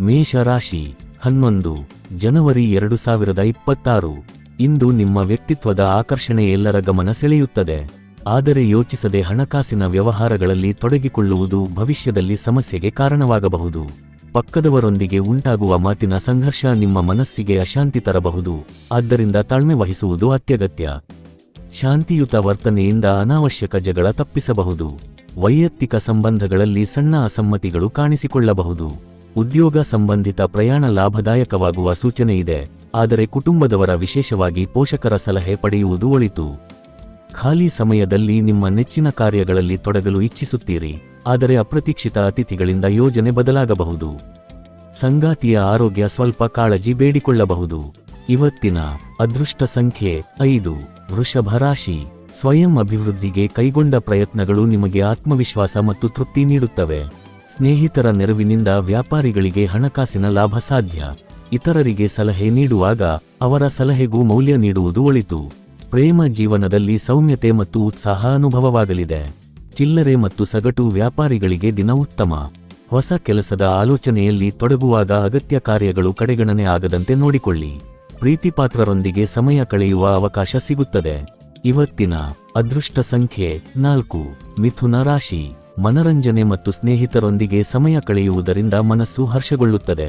ಮೇಷ ರಾಶಿ ಹನ್ನೊಂದು, ಜನವರಿ ಎರಡು ಸಾವಿರದ ಇಪ್ಪತ್ತಾರು. ಇಂದು ನಿಮ್ಮ ವ್ಯಕ್ತಿತ್ವದ ಆಕರ್ಷಣೆ ಎಲ್ಲರ ಗಮನ ಸೆಳೆಯುತ್ತದೆ. ಆದರೆ ಯೋಚಿಸದೆ ಹಣಕಾಸಿನ ವ್ಯವಹಾರಗಳಲ್ಲಿ ತೊಡಗಿಕೊಳ್ಳುವುದು ಭವಿಷ್ಯದಲ್ಲಿ ಸಮಸ್ಯೆಗೆ ಕಾರಣವಾಗಬಹುದು. ಪಕ್ಕದವರೊಂದಿಗೆ ಉಂಟಾಗುವ ಮಾತಿನ ಸಂಘರ್ಷ ನಿಮ್ಮ ಮನಸ್ಸಿಗೆ ಅಶಾಂತಿ ತರಬಹುದು. ಆದ್ದರಿಂದ ತಾಳ್ಮೆ ವಹಿಸುವುದು ಅತ್ಯಗತ್ಯ. ಶಾಂತಿಯುತ ವರ್ತನೆಯಿಂದ ಅನಾವಶ್ಯಕ ಜಗಳ ತಪ್ಪಿಸಬಹುದು. ವೈಯಕ್ತಿಕ ಸಂಬಂಧಗಳಲ್ಲಿ ಸಣ್ಣ ಅಸಮ್ಮತಿಗಳು ಕಾಣಿಸಿಕೊಳ್ಳಬಹುದು. ಉದ್ಯೋಗ ಸಂಬಂಧಿತ ಪ್ರಯಾಣ ಲಾಭದಾಯಕವಾಗುವ ಸೂಚನೆಯಿದೆ ಆದರೆ ಕುಟುಂಬದವರ ವಿಶೇಷವಾಗಿ ಪೋಷಕರ ಸಲಹೆ ಪಡೆಯುವುದು ಒಳಿತು. ಖಾಲಿ ಸಮಯದಲ್ಲಿ ನಿಮ್ಮ ನೆಚ್ಚಿನ ಕಾರ್ಯಗಳಲ್ಲಿ ತೊಡಗಲು ಇಚ್ಛಿಸುತ್ತೀರಿ, ಆದರೆ ಅಪ್ರತೀಕ್ಷಿತ ಅತಿಥಿಗಳಿಂದ ಯೋಜನೆ ಬದಲಾಗಬಹುದು. ಸಂಗಾತಿಯ ಆರೋಗ್ಯ ಸ್ವಲ್ಪ ಕಾಳಜಿ ಬೇಡಿಕೊಳ್ಳಬಹುದು. ಇವತ್ತಿನ ಅದೃಷ್ಟ ಸಂಖ್ಯೆ ಐದು, ವೃಷಭ ರಾಶಿ. ಸ್ವಯಂ ಅಭಿವೃದ್ಧಿಗೆ ಕೈಗೊಂಡ ಪ್ರಯತ್ನಗಳು ನಿಮಗೆ ಆತ್ಮವಿಶ್ವಾಸ ಮತ್ತು ತೃಪ್ತಿ ನೀಡುತ್ತವೆ. ಸ್ನೇಹಿತರ ನೆರವಿನಿಂದ ವ್ಯಾಪಾರಿಗಳಿಗೆ ಹಣಕಾಸಿನ ಲಾಭ ಸಾಧ್ಯ. ಇತರರಿಗೆ ಸಲಹೆ ನೀಡುವಾಗ ಅವರ ಸಲಹೆಗೂ ಮೌಲ್ಯ ನೀಡುವುದು ಒಳಿತು. ಪ್ರೇಮ ಜೀವನದಲ್ಲಿ ಸೌಮ್ಯತೆ ಮತ್ತು ಉತ್ಸಾಹ ಅನುಭವವಾಗಲಿದೆ. ಚಿಲ್ಲರೆ ಮತ್ತು ಸಗಟು ವ್ಯಾಪಾರಿಗಳಿಗೆ ದಿನ ಉತ್ತಮ. ಹೊಸ ಕೆಲಸದ ಆಲೋಚನೆಯಲ್ಲಿ ತೊಡಗುವಾಗ ಅಗತ್ಯ ಕಾರ್ಯಗಳು ಕಡೆಗಣನೆ ಆಗದಂತೆ ನೋಡಿಕೊಳ್ಳಿ. ಪ್ರೀತಿಪಾತ್ರರೊಂದಿಗೆ ಸಮಯ ಕಳೆಯುವ ಅವಕಾಶ ಸಿಗುತ್ತದೆ. ಇವತ್ತಿನ ಅದೃಷ್ಟ ಸಂಖ್ಯೆ ನಾಲ್ಕು. ಮಿಥುನ ರಾಶಿ. ಮನರಂಜನೆ ಮತ್ತು ಸ್ನೇಹಿತರೊಂದಿಗೆ ಸಮಯ ಕಳೆಯುವುದರಿಂದ ಮನಸ್ಸು ಹರ್ಷಗೊಳ್ಳುತ್ತದೆ.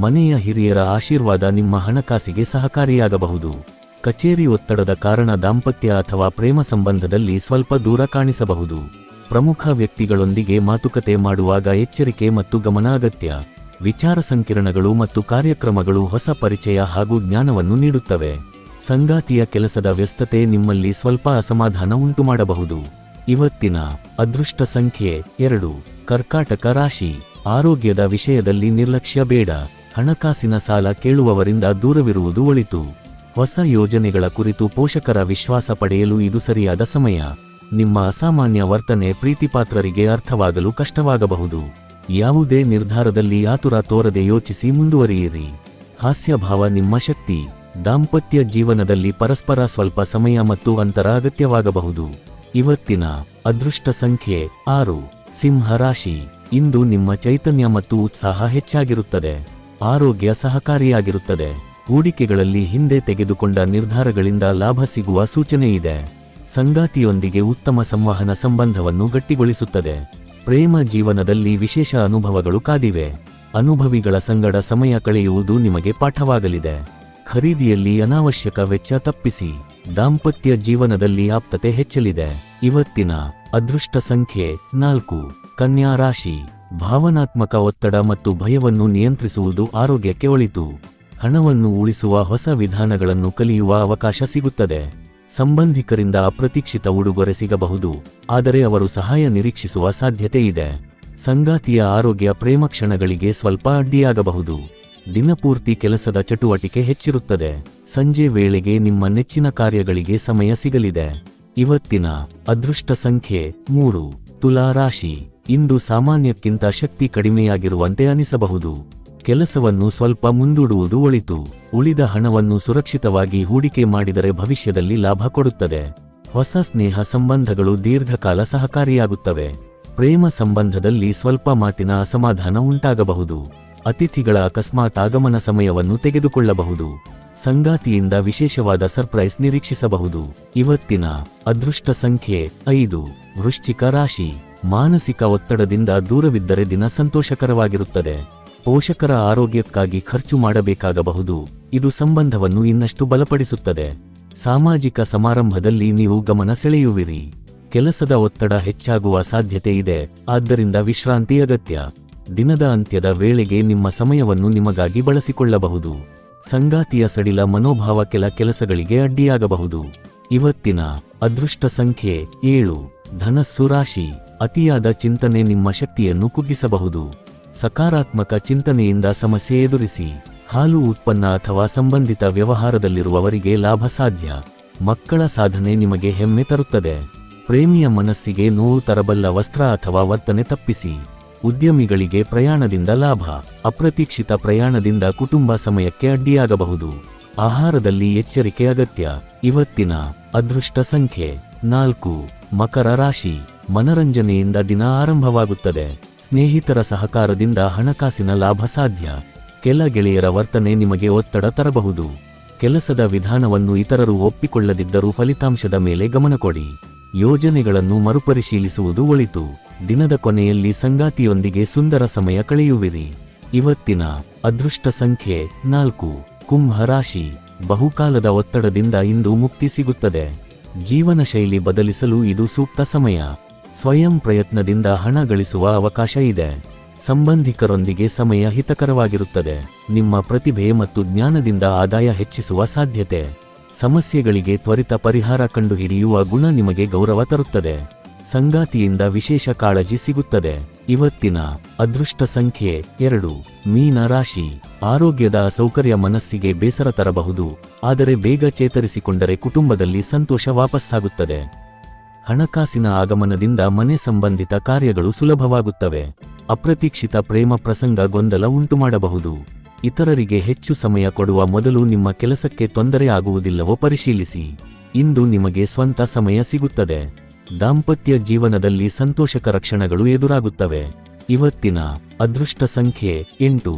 ಮನೆಯ ಹಿರಿಯರ ಆಶೀರ್ವಾದ ನಿಮ್ಮ ಹಣಕಾಸಿಗೆ ಸಹಕಾರಿಯಾಗಬಹುದು. ಕಚೇರಿ ಒತ್ತಡದ ಕಾರಣ ದಾಂಪತ್ಯ ಅಥವಾ ಪ್ರೇಮ ಸಂಬಂಧದಲ್ಲಿ ಸ್ವಲ್ಪ ದೂರ ಕಾಣಿಸಬಹುದು. ಪ್ರಮುಖ ವ್ಯಕ್ತಿಗಳೊಂದಿಗೆ ಮಾತುಕತೆ ಮಾಡುವಾಗ ಎಚ್ಚರಿಕೆ ಮತ್ತು ಗಮನ ಅಗತ್ಯ ವಿಚಾರ ಸಂಕಿರಣಗಳು ಮತ್ತು ಕಾರ್ಯಕ್ರಮಗಳು ಹೊಸ ಪರಿಚಯ ಹಾಗೂ ಜ್ಞಾನವನ್ನು ನೀಡುತ್ತವೆ. ಸಂಗಾತಿಯ ಕೆಲಸದ ವ್ಯಸ್ತತೆ ನಿಮ್ಮಲ್ಲಿ ಸ್ವಲ್ಪ ಅಸಮಾಧಾನ ಉಂಟುಮಾಡಬಹುದು. ಇವತ್ತಿನ ಅದೃಷ್ಟ ಸಂಖ್ಯೆ ಎರಡು. ಕರ್ಕಾಟಕ ರಾಶಿ. ಆರೋಗ್ಯದ ವಿಷಯದಲ್ಲಿ ನಿರ್ಲಕ್ಷ್ಯ ಬೇಡ. ಹಣಕಾಸಿನ ಸಾಲ ಕೇಳುವವರಿಂದ ದೂರವಿರುವುದು ಒಳಿತು. ಹೊಸ ಯೋಜನೆಗಳ ಕುರಿತು ಪೋಷಕರ ವಿಶ್ವಾಸ ಪಡೆಯಲು ಇದು ಸರಿಯಾದ ಸಮಯ. ನಿಮ್ಮ ಅಸಾಮಾನ್ಯ ವರ್ತನೆ ಪ್ರೀತಿಪಾತ್ರರಿಗೆ ಅರ್ಥವಾಗಲು ಕಷ್ಟವಾಗಬಹುದು. ಯಾವುದೇ ನಿರ್ಧಾರದಲ್ಲಿ ಆತುರ ತೋರದೆ ಯೋಚಿಸಿ ಮುಂದುವರಿಯಿರಿ. ಹಾಸ್ಯಭಾವ ನಿಮ್ಮ ಶಕ್ತಿ. ದಾಂಪತ್ಯ ಜೀವನದಲ್ಲಿ ಪರಸ್ಪರ ಸ್ವಲ್ಪ ಸಮಯ ಮತ್ತು ಅಂತರ ಅಗತ್ಯವಾಗಬಹುದು. ಇವತ್ತಿನ ಅದೃಷ್ಟ ಸಂಖ್ಯೆ ಆರು. ಸಿಂಹ ರಾಶಿ. ಇಂದು ನಿಮ್ಮ ಚೈತನ್ಯ ಮತ್ತು ಉತ್ಸಾಹ ಹೆಚ್ಚಾಗಿರುತ್ತದೆ. ಆರೋಗ್ಯ ಸಹಕಾರಿಯಾಗಿರುತ್ತದೆ. ಹೂಡಿಕೆಗಳಲ್ಲಿ ಹಿಂದೆ ತೆಗೆದುಕೊಂಡ ನಿರ್ಧಾರಗಳಿಂದ ಲಾಭ ಸಿಗುವ ಸೂಚನೆ ಇದೆ. ಸಂಗಾತಿಯೊಂದಿಗೆ ಉತ್ತಮ ಸಂವಹನ ಸಂಬಂಧವನ್ನು ಗಟ್ಟಿಗೊಳಿಸುತ್ತದೆ. ಪ್ರೇಮ ಜೀವನದಲ್ಲಿ ವಿಶೇಷ ಅನುಭವಗಳು ಕಾದಿವೆ. ಅನುಭವಿಗಳ ಸಂಗಡ ಸಮಯ ಕಳೆಯುವುದು ನಿಮಗೆ ಪಾಠವಾಗಲಿದೆ. ಖರೀದಿಯಲ್ಲಿ ಅನಾವಶ್ಯಕ ವೆಚ್ಚ ತಪ್ಪಿಸಿ. ದಾಂಪತ್ಯ ಜೀವನದಲ್ಲಿ ಆಪ್ತತೆ ಹೆಚ್ಚಲಿದೆ. ಇವತ್ತಿನ ಅದೃಷ್ಟ ಸಂಖ್ಯೆ ನಾಲ್ಕು. ಕನ್ಯಾ ರಾಶಿ. ಭಾವನಾತ್ಮಕ ಒತ್ತಡ ಮತ್ತು ಭಯವನ್ನು ನಿಯಂತ್ರಿಸುವುದು ಆರೋಗ್ಯಕ್ಕೆ ಒಳಿತು. ಹಣವನ್ನು ಉಳಿಸುವ ಹೊಸ ವಿಧಾನಗಳನ್ನು ಕಲಿಯುವ ಅವಕಾಶ ಸಿಗುತ್ತದೆ. ಸಂಬಂಧಿಕರಿಂದ ಅಪ್ರತೀಕ್ಷಿತ ಉಡುಗೊರೆ ಸಿಗಬಹುದು. ಆದರೆ ಅವರು ಸಹಾಯ ನಿರೀಕ್ಷಿಸುವ ಸಾಧ್ಯತೆ ಇದೆ. ಸಂಗಾತಿಯ ಆರೋಗ್ಯ ಪ್ರೇಮ ಕ್ಷಣಗಳಿಗೆ ಸ್ವಲ್ಪ ಅಡ್ಡಿಯಾಗಬಹುದು. ದಿನಪೂರ್ತಿ ಕೆಲಸದ ಚಟುವಟಿಕೆ ಹೆಚ್ಚಿರುತ್ತದೆ. ಸಂಜೆ ವೇಳೆಗೆ ನಿಮ್ಮ ನೆಚ್ಚಿನ ಕಾರ್ಯಗಳಿಗೆ ಸಮಯ ಸಿಗಲಿದೆ. ಇವತ್ತಿನ ಅದೃಷ್ಟ ಸಂಖ್ಯೆ ಮೂರು. ತುಲಾ ರಾಶಿ. ಇಂದು ಸಾಮಾನ್ಯಕ್ಕಿಂತ ಶಕ್ತಿ ಕಡಿಮೆಯಾಗಿರುವಂತೆ ಅನಿಸಬಹುದು. ಕೆಲಸವನ್ನು ಸ್ವಲ್ಪ ಮುಂದೂಡುವುದು ಒಳಿತು. ಉಳಿದ ಹಣವನ್ನು ಸುರಕ್ಷಿತವಾಗಿ ಹೂಡಿಕೆ ಮಾಡಿದರೆ ಭವಿಷ್ಯದಲ್ಲಿ ಲಾಭ ಕೊಡುತ್ತದೆ. ಹೊಸ ಸ್ನೇಹ ಸಂಬಂಧಗಳು ದೀರ್ಘಕಾಲ ಸಹಕಾರಿಯಾಗುತ್ತವೆ. ಪ್ರೇಮ ಸಂಬಂಧದಲ್ಲಿ ಸ್ವಲ್ಪ ಮಾತಿನ ಅಸಮಾಧಾನ ಉಂಟಾಗಬಹುದು. ಅತಿಥಿಗಳ ಅಕಸ್ಮಾತ್ ಆಗಮನ ಸಮಯವನ್ನು ತೆಗೆದುಕೊಳ್ಳಬಹುದು. ಸಂಗಾತಿಯಿಂದ ವಿಶೇಷವಾದ ಸರ್ಪ್ರೈಸ್ ನಿರೀಕ್ಷಿಸಬಹುದು. ಇವತ್ತಿನ ಅದೃಷ್ಟ ಸಂಖ್ಯೆ ಐದು. ವೃಶ್ಚಿಕ ರಾಶಿ. ಮಾನಸಿಕ ಒತ್ತಡದಿಂದ ದೂರವಿದ್ದರೆ ದಿನ ಸಂತೋಷಕರವಾಗಿರುತ್ತದೆ. ಪೋಷಕರ ಆರೋಗ್ಯಕ್ಕಾಗಿ ಖರ್ಚು ಮಾಡಬೇಕಾಗಬಹುದು. ಇದು ಸಂಬಂಧವನ್ನು ಇನ್ನಷ್ಟು ಬಲಪಡಿಸುತ್ತದೆ. ಸಾಮಾಜಿಕ ಸಮಾರಂಭದಲ್ಲಿ ನೀವು ಗಮನ ಸೆಳೆಯುವಿರಿ. ಕೆಲಸದ ಒತ್ತಡ ಹೆಚ್ಚಾಗುವ ಸಾಧ್ಯತೆ ಇದೆ. ಆದ್ದರಿಂದ ವಿಶ್ರಾಂತಿ ಅಗತ್ಯ. ದಿನದ ಅಂತ್ಯದ ವೇಳೆಗೆ ನಿಮ್ಮ ಸಮಯವನ್ನು ನಿಮಗಾಗಿ ಬಳಸಿಕೊಳ್ಳಬಹುದು. ಸಂಗಾತಿಯ ಸಡಿಲ ಮನೋಭಾವ ಕೆಲ ಕೆಲಸಗಳಿಗೆ ಅಡ್ಡಿಯಾಗಬಹುದು. ಇವತ್ತಿನ ಅದೃಷ್ಟ ಸಂಖ್ಯೆ ಏಳು. ಧನಸ್ಸು ರಾಶಿ. ಅತಿಯಾದ ಚಿಂತನೆ ನಿಮ್ಮ ಶಕ್ತಿಯನ್ನು ಕುಗ್ಗಿಸಬಹುದು. ಸಕಾರಾತ್ಮಕ ಚಿಂತನೆಯಿಂದ ಸಮಸ್ಯೆ ಎದುರಿಸಿ. ಹಾಲು ಉತ್ಪನ್ನ ಅಥವಾ ಸಂಬಂಧಿತ ವ್ಯವಹಾರದಲ್ಲಿರುವವರಿಗೆ ಲಾಭ ಸಾಧ್ಯ. ಮಕ್ಕಳ ಸಾಧನೆ ನಿಮಗೆ ಹೆಮ್ಮೆ ತರುತ್ತದೆ. ಪ್ರೇಮಿಯ ಮನಸ್ಸಿಗೆ ನೋವು ತರಬಲ್ಲ ವಸ್ತ್ರ ಅಥವಾ ವರ್ತನೆ ತಪ್ಪಿಸಿ. ಉದ್ಯಮಿಗಳಿಗೆ ಪ್ರಯಾಣದಿಂದ ಲಾಭ, ಅಪ್ರತೀಕ್ಷಿತ ಪ್ರಯಾಣದಿಂದ ಕುಟುಂಬ ಸಮಯಕ್ಕೆ ಅಡ್ಡಿಯಾಗಬಹುದು. ಆಹಾರದಲ್ಲಿ ಎಚ್ಚರಿಕೆ ಅಗತ್ಯ. ಇವತ್ತಿನ ಅದೃಷ್ಟ ಸಂಖ್ಯೆ ನಾಲ್ಕು. ಮಕರ ರಾಶಿ ಮನರಂಜನೆಯಿಂದ ದಿನ ಆರಂಭವಾಗುತ್ತದೆ. ಸ್ನೇಹಿತರ ಸಹಕಾರದಿಂದ ಹಣಕಾಸಿನ ಲಾಭ ಸಾಧ್ಯ. ಕೆಲ ಗೆಳೆಯರ ವರ್ತನೆ ನಿಮಗೆ ಒತ್ತಡ ತರಬಹುದು. ಕೆಲಸದ ವಿಧಾನವನ್ನು ಇತರರು ಒಪ್ಪಿಕೊಳ್ಳದಿದ್ದರೂ ಫಲಿತಾಂಶದ ಮೇಲೆ ಗಮನ ಕೊಡಿ. ಯೋಜನೆಗಳನ್ನು ಮರುಪರಿಶೀಲಿಸುವುದು ಒಳಿತು. ದಿನದ ಕೊನೆಯಲ್ಲಿ ಸಂಗಾತಿಯೊಂದಿಗೆ ಸುಂದರ ಸಮಯ ಕಳೆಯುವಿರಿ. ಇವತ್ತಿನ ಅದೃಷ್ಟ ಸಂಖ್ಯೆ ನಾಲ್ಕು. ಕುಂಭ ರಾಶಿ. ಬಹುಕಾಲದ ಒತ್ತಡದಿಂದ ಇಂದು ಮುಕ್ತಿ ಸಿಗುತ್ತದೆ. ಜೀವನ ಶೈಲಿ ಬದಲಿಸಲು ಇದು ಸೂಕ್ತ ಸಮಯ. ಸ್ವಯಂ ಪ್ರಯತ್ನದಿಂದ ಹಣ ಗಳಿಸುವ ಅವಕಾಶ ಇದೆ. ಸಂಬಂಧಿಕರೊಂದಿಗೆ ಸಮಯ ಹಿತಕರವಾಗಿರುತ್ತದೆ. ನಿಮ್ಮ ಪ್ರತಿಭೆ ಮತ್ತು ಜ್ಞಾನದಿಂದ ಆದಾಯ ಹೆಚ್ಚಿಸುವ ಸಾಧ್ಯತೆ. ಸಮಸ್ಯೆಗಳಿಗೆ ತ್ವರಿತ ಪರಿಹಾರ ಕಂಡುಹಿಡಿಯುವ ಗುಣ ನಿಮಗೆ ಗೌರವ ತರುತ್ತದೆ. ಸಂಗಾತಿಯಿಂದ ವಿಶೇಷ ಕಾಳಜಿ ಸಿಗುತ್ತದೆ. ಇವತ್ತಿನ ಅದೃಷ್ಟ ಸಂಖ್ಯೆ ಎರಡು. ಮೀನ ರಾಶಿ. ಆರೋಗ್ಯದ ಸೌಕರ್ಯ ಮನಸ್ಸಿಗೆ ಬೇಸರ ತರಬಹುದು. ಆದರೆ ಬೇಗ ಚೇತರಿಸಿಕೊಂಡರೆ ಕುಟುಂಬದಲ್ಲಿ ಸಂತೋಷ ವಾಪಸ್ಸಾಗುತ್ತದೆ. ಹಣಕಾಸಿನ ಆಗಮನದಿಂದ ಮನೆ ಸಂಬಂಧಿತ ಕಾರ್ಯಗಳು ಸುಲಭವಾಗುತ್ತವೆ. ಅಪ್ರತೀಕ್ಷಿತ ಪ್ರೇಮ ಪ್ರಸಂಗ ಗೊಂದಲ ಉಂಟುಮಾಡಬಹುದು. ಇತರರಿಗೆ ಹೆಚ್ಚು ಸಮಯ ಕೊಡುವ ಮೊದಲು ನಿಮ್ಮ ಕೆಲಸಕ್ಕೆ ತೊಂದರೆ ಆಗುವುದಿಲ್ಲವೋ ಪರಿಶೀಲಿಸಿ. ಇಂದು ನಿಮಗೆ ಸ್ವಂತ ಸಮಯ ಸಿಗುತ್ತದೆ. ದಾಂಪತ್ಯ ಜೀವನದಲ್ಲಿ ಸಂತೋಷಕ ರಕ್ಷಣಗಳು ಎದುರಾಗುತ್ತವೆ. ಇವತ್ತಿನ ಅದೃಷ್ಟ ಸಂಖ್ಯೆ ಎಂಟು.